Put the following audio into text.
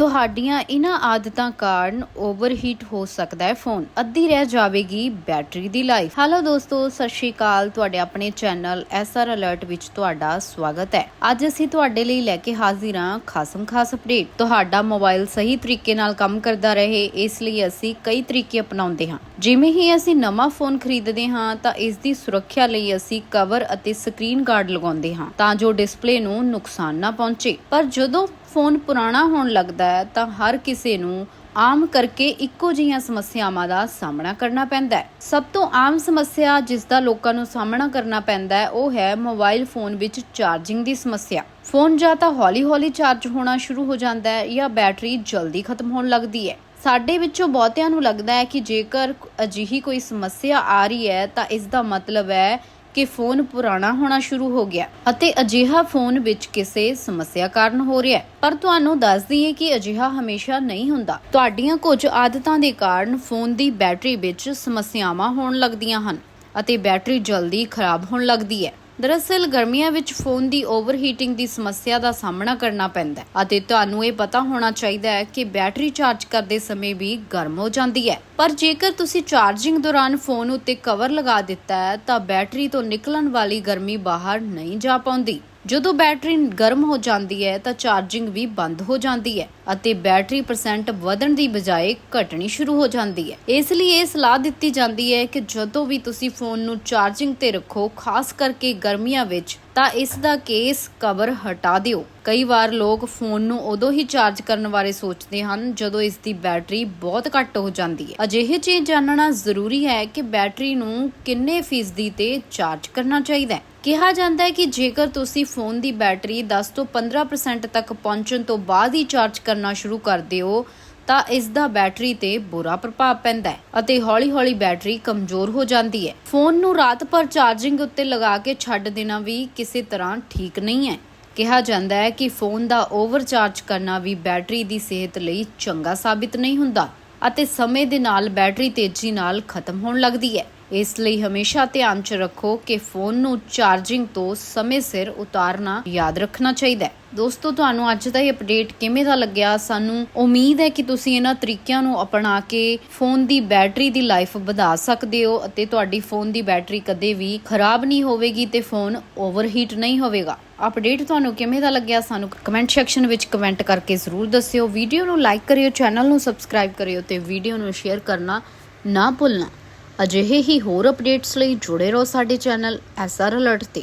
ਤੁਹਾਡੀਆਂ ਇਹਨਾਂ ਆਦਤਾਂ ਕਾਰਨ ਓਵਰਹੀਟ ਹੋ ਸਕਦਾ ਹੈ ਫੋਨ। ਅੱਧੀ ਰਹਿ ਜਾਵੇਗੀ ਬੈਟਰੀ ਦੀ ਲਾਈਫ ਹੈਲੋ ਦੋਸਤੋ, ਸਤਿ ਸ਼੍ਰੀ ਅਕਾਲ। ਤੁਹਾਡੇ ਆਪਣੇ ਚੈਨਲ ਐਸਆਰ ਅਲਰਟ ਵਿੱਚ ਤੁਹਾਡਾ ਸਵਾਗਤ ਹੈ। ਅੱਜ ਅਸੀਂ ਤੁਹਾਡੇ ਲਈ ਲੈ ਕੇ ਹਾਜ਼ਰ ਹਾਂ ਖਾਸਮ ਖਾਸ ਅਪਡੇਟ ਤੁਹਾਡਾ ਮੋਬਾਈਲ ਸਹੀ ਤਰੀਕੇ ਨਾਲ ਕੰਮ ਕਰਦਾ ਰਹੇ, ਇਸ ਲਈ ਅਸੀਂ ਕਈ ਤਰੀਕੇ ਅਪਣਾਉਂਦੇ ਹਾਂ। ਜਿਵੇਂ ਹੀ ਅਸੀਂ ਨਵਾਂ ਫੋਨ ਖਰੀਦਦੇ ਹਾਂ, ਤਾਂ ਇਸ ਦੀ ਸੁਰੱਖਿਆ ਲਈ ਅਸੀਂ ਕਵਰ ਅਤੇ ਸਕਰੀਨ ਗਾਰਡ ਲਗਾਉਂਦੇ ਹਾਂ ਤਾਂ ਜੋ ਡਿਸਪਲੇ ਨੂੰ ਨੁਕਸਾਨ ਨਾ ਪਹੁੰਚੇ। ਪਰ ਜਦੋਂ ਫੋਨ ਪੁਰਾਣਾ ਹੋਣ ਲੱਗਦਾ ਹੈ, ਤਾਂ ਹਰ ਕਿਸੇ ਨੂੰ ਆਮ ਕਰਕੇ ਇੱਕੋ ਜਿਹੀਆਂ ਸਮੱਸਿਆਵਾਂ ਦਾ ਸਾਹਮਣਾ ਕਰਨਾ ਪੈਂਦਾ ਹੈ। ਸਭ ਤੋਂ ਆਮ ਸਮੱਸਿਆ ਜਿਸ ਦਾ ਲੋਕਾਂ ਨੂੰ ਸਾਹਮਣਾ ਕਰਨਾ ਪੈਂਦਾ ਹੈ, ਉਹ ਹੈ ਮੋਬਾਈਲ ਫੋਨ ਵਿੱਚ ਚਾਰਜਿੰਗ ਦੀ ਸਮੱਸਿਆ। ਫੋਨ ਜਾਂ ਤਾਂ ਹੌਲੀ-ਹੌਲੀ ਚਾਰਜ ਹੋਣਾ ਸ਼ੁਰੂ ਹੋ ਜਾਂਦਾ ਹੈ ਜਾਂ ਬੈਟਰੀ ਜਲਦੀ ਖਤਮ ਹੋਣ ਲੱਗਦੀ ਹੈ। ਸਾਡੇ ਵਿੱਚੋਂ ਬਹੁਤਿਆਂ ਨੂੰ ਲੱਗਦਾ ਹੈ ਕਿ ਜੇਕਰ ਅਜਿਹੀ ਕੋਈ ਸਮੱਸਿਆ ਆ ਰਹੀ ਹੈ, ਤਾਂ ਇਸ ਦਾ ਮਤਲਬ ਹੈ ਕਿ ਫੋਨ ਪੁਰਾਣਾ ਹੋਣਾ ਸ਼ੁਰੂ ਹੋ ਗਿਆ ਅਤੇ ਅਜਿਹਾ ਫੋਨ ਵਿੱਚ ਕਿਸੇ ਸਮੱਸਿਆ ਕਾਰਨ ਹੋ ਰਿਹਾ ਹੈ। ਪਰ ਤੁਹਾਨੂੰ ਦੱਸ ਦਈਏ ਕਿ ਅਜਿਹਾ ਹਮੇਸ਼ਾ ਨਹੀਂ ਹੁੰਦਾ। ਤੁਹਾਡੀਆਂ ਕੁਝ ਆਦਤਾਂ ਦੇ ਕਾਰਨ ਫੋਨ ਦੀ ਬੈਟਰੀ ਵਿੱਚ ਸਮੱਸਿਆਵਾਂ ਹੋਣ ਲੱਗਦੀਆਂ ਹਨ ਅਤੇ ਬੈਟਰੀ ਜਲਦੀ ਖਰਾਬ ਹੋਣ ਲੱਗਦੀ ਹੈ। ਦਰਅਸਲ ਗਰਮੀਆਂ ਵਿੱਚ ਫੋਨ ਦੀ ਓਵਰਹੀਟਿੰਗ ਦੀ ਸਮੱਸਿਆ ਦਾ ਸਾਹਮਣਾ ਕਰਨਾ ਪੈਂਦਾ ਹੈ ਅਤੇ ਤੁਹਾਨੂੰ ਇਹ ਪਤਾ ਹੋਣਾ ਚਾਹੀਦਾ ਹੈ ਕਿ ਬੈਟਰੀ ਚਾਰਜ ਕਰਦੇ ਸਮੇਂ ਵੀ ਗਰਮ ਹੋ ਜਾਂਦੀ ਹੈ। ਪਰ ਜੇਕਰ ਤੁਸੀਂ ਚਾਰਜਿੰਗ ਦੌਰਾਨ ਫੋਨ ਉੱਤੇ ਕਵਰ ਲਗਾ ਦਿੱਤਾ ਹੈ ਤਾਂ ਬੈਟਰੀ ਤੋਂ ਨਿਕਲਣ ਵਾਲੀ ਗਰਮੀ ਬਾਹਰ ਨਹੀਂ ਜਾ ਪਾਉਂਦੀ। ਜਦੋਂ ਬੈਟਰੀ ਗਰਮ ਹੋ ਜਾਂਦੀ ਹੈ ਤਾਂ ਚਾਰਜਿੰਗ ਵੀ ਬੰਦ ਹੋ ਜਾਂਦੀ ਹੈ ਅਤੇ ਬੈਟਰੀ ਪਰਸੈਂਟ ਵਧਣ ਦੀ ਬਜਾਏ ਘਟਣੀ ਸ਼ੁਰੂ ਹੋ ਜਾਂਦੀ ਹੈ। ਇਸ ਲਈ ਇਹ ਸਲਾਹ ਦਿੱਤੀ ਜਾਂਦੀ ਹੈ ਕਿ ਜਦੋਂ ਵੀ ਤੁਸੀਂ ਫੋਨ ਨੂੰ ਚਾਰਜਿੰਗ ਤੇ ਰੱਖੋ, ਖਾਸ ਕਰਕੇ ਗਰਮੀਆਂ ਵਿੱਚ ਤਾਂ ਇਸ ਦਾ ਕੇਸ ਕਵਰ ਹਟਾ ਦਿਓ। ਕਈ ਵਾਰ ਲੋਕ ਫੋਨ ਨੂੰ ਉਦੋਂ ਹੀ ਚਾਰਜ ਕਰਨ ਬਾਰੇ ਸੋਚਦੇ ਹਨ ਜਦੋਂ ਇਸ ਦੀ ਬੈਟਰੀ ਬਹੁਤ ਘੱਟ ਹੋ ਜਾਂਦੀ ਹੈ। ਅਜਿਹੇ ਚੀਜ਼ ਜਾਣਨਾ ਜ਼ਰੂਰੀ ਹੈ ਕਿ ਬੈਟਰੀ ਨੂੰ ਕਿੰਨੇ ਫੀਸਦੀ ਤੇ ਚਾਰਜ ਕਰਨਾ ਚਾਹੀਦਾ ਹੈ। ਕਿਹਾ ਜਾਂਦਾ ਹੈ ਕਿ ਜੇਕਰ ਤੁਸੀਂ ਫੋਨ ਦੀ ਬੈਟਰੀ 10 ਤੋਂ 15% ਤੱਕ ਪਹੁੰਚਣ ਤੋਂ ਬਾਅਦ ਹੀ ਚਾਰਜ ਕਰਨਾ ਸ਼ੁਰੂ ਕਰਦੇ ਹੋ ਤਾਂ ਇਸ ਦਾ ਬੈਟਰੀ ਤੇ ਬੁਰਾ ਪ੍ਰਭਾਵ ਪੈਂਦਾ ਹੈ ਅਤੇ ਹੌਲੀ-ਹੌਲੀ ਬੈਟਰੀ ਕਮਜ਼ੋਰ ਹੋ ਜਾਂਦੀ ਹੈ। ਫੋਨ ਨੂੰ ਰਾਤ ਭਰ ਚਾਰਜਿੰਗ ਉੱਤੇ ਲਗਾ ਕੇ ਛੱਡ ਦੇਣਾ ਵੀ ਕਿਸੇ ਤਰ੍ਹਾਂ ਠੀਕ ਨਹੀਂ ਹੈ। ਕਿਹਾ ਜਾਂਦਾ ਹੈ ਕਿ ਫੋਨ ਦਾ ਓਵਰਚਾਰਜ ਕਰਨਾ ਵੀ ਬੈਟਰੀ ਦੀ ਸਿਹਤ ਲਈ ਚੰਗਾ ਸਾਬਿਤ ਨਹੀਂ ਹੁੰਦਾ ਅਤੇ ਸਮੇਂ ਦੇ ਨਾਲ ਬੈਟਰੀ ਤੇਜ਼ੀ ਨਾਲ ਖਤਮ ਹੋਣ ਲੱਗਦੀ ਹੈ। ਇਸ ਲਈ ਹਮੇਸ਼ਾ ਧਿਆਨ 'ਚ ਰੱਖੋ ਕਿ ਫੋਨ ਨੂੰ ਚਾਰਜਿੰਗ ਤੋਂ ਸਮੇਂ ਸਿਰ ਉਤਾਰਨਾ ਯਾਦ ਰੱਖਣਾ ਚਾਹੀਦਾ ਹੈ। ਦੋਸਤੋ, ਤੁਹਾਨੂੰ ਅੱਜ ਦਾ ਇਹ ਅਪਡੇਟ ਕਿਵੇਂ ਦਾ ਲੱਗਿਆ? ਸਾਨੂੰ ਉਮੀਦ ਹੈ ਕਿ ਤੁਸੀਂ ਇਹਨਾਂ ਤਰੀਕਿਆਂ ਨੂੰ ਅਪਣਾ ਕੇ ਫੋਨ ਦੀ ਬੈਟਰੀ ਦੀ ਲਾਈਫ ਵਧਾ ਸਕਦੇ ਹੋ ਅਤੇ ਤੁਹਾਡੀ ਫੋਨ ਦੀ ਬੈਟਰੀ ਕਦੇ ਵੀ ਖਰਾਬ ਨਹੀਂ ਹੋਵੇਗੀ ਤੇ ਫੋਨ ਓਵਰਹੀਟ ਨਹੀਂ ਹੋਵੇਗਾ। ਅਪਡੇਟ ਤੁਹਾਨੂੰ ਕਿਵੇਂ ਦਾ ਲੱਗਿਆ? ਸਾਨੂੰ ਕਮੈਂਟ ਸੈਕਸ਼ਨ ਵਿੱਚ ਕਮੈਂਟ ਕਰਕੇ ਜ਼ਰੂਰ ਦੱਸਿਓ। ਵੀਡੀਓ ਨੂੰ ਲਾਈਕ ਕਰਿਓ ਚੈਨਲ ਨੂੰ ਸਬਸਕ੍ਰਾਈਬ ਕਰਿਓ ਤੇ ਵੀਡੀਓ ਨੂੰ ਸ਼ੇਅਰ ਕਰਨਾ ਨਾ ਭੁੱਲਣਾ। ਅਜਿਹੇ ਹੀ ਹੋਰ ਅਪਡੇਟਸ ਲਈ ਜੁੜੇ ਰਹੋ ਸਾਡੇ ਚੈਨਲ ਐਸਆਰ ਅਲਰਟ ਤੇ।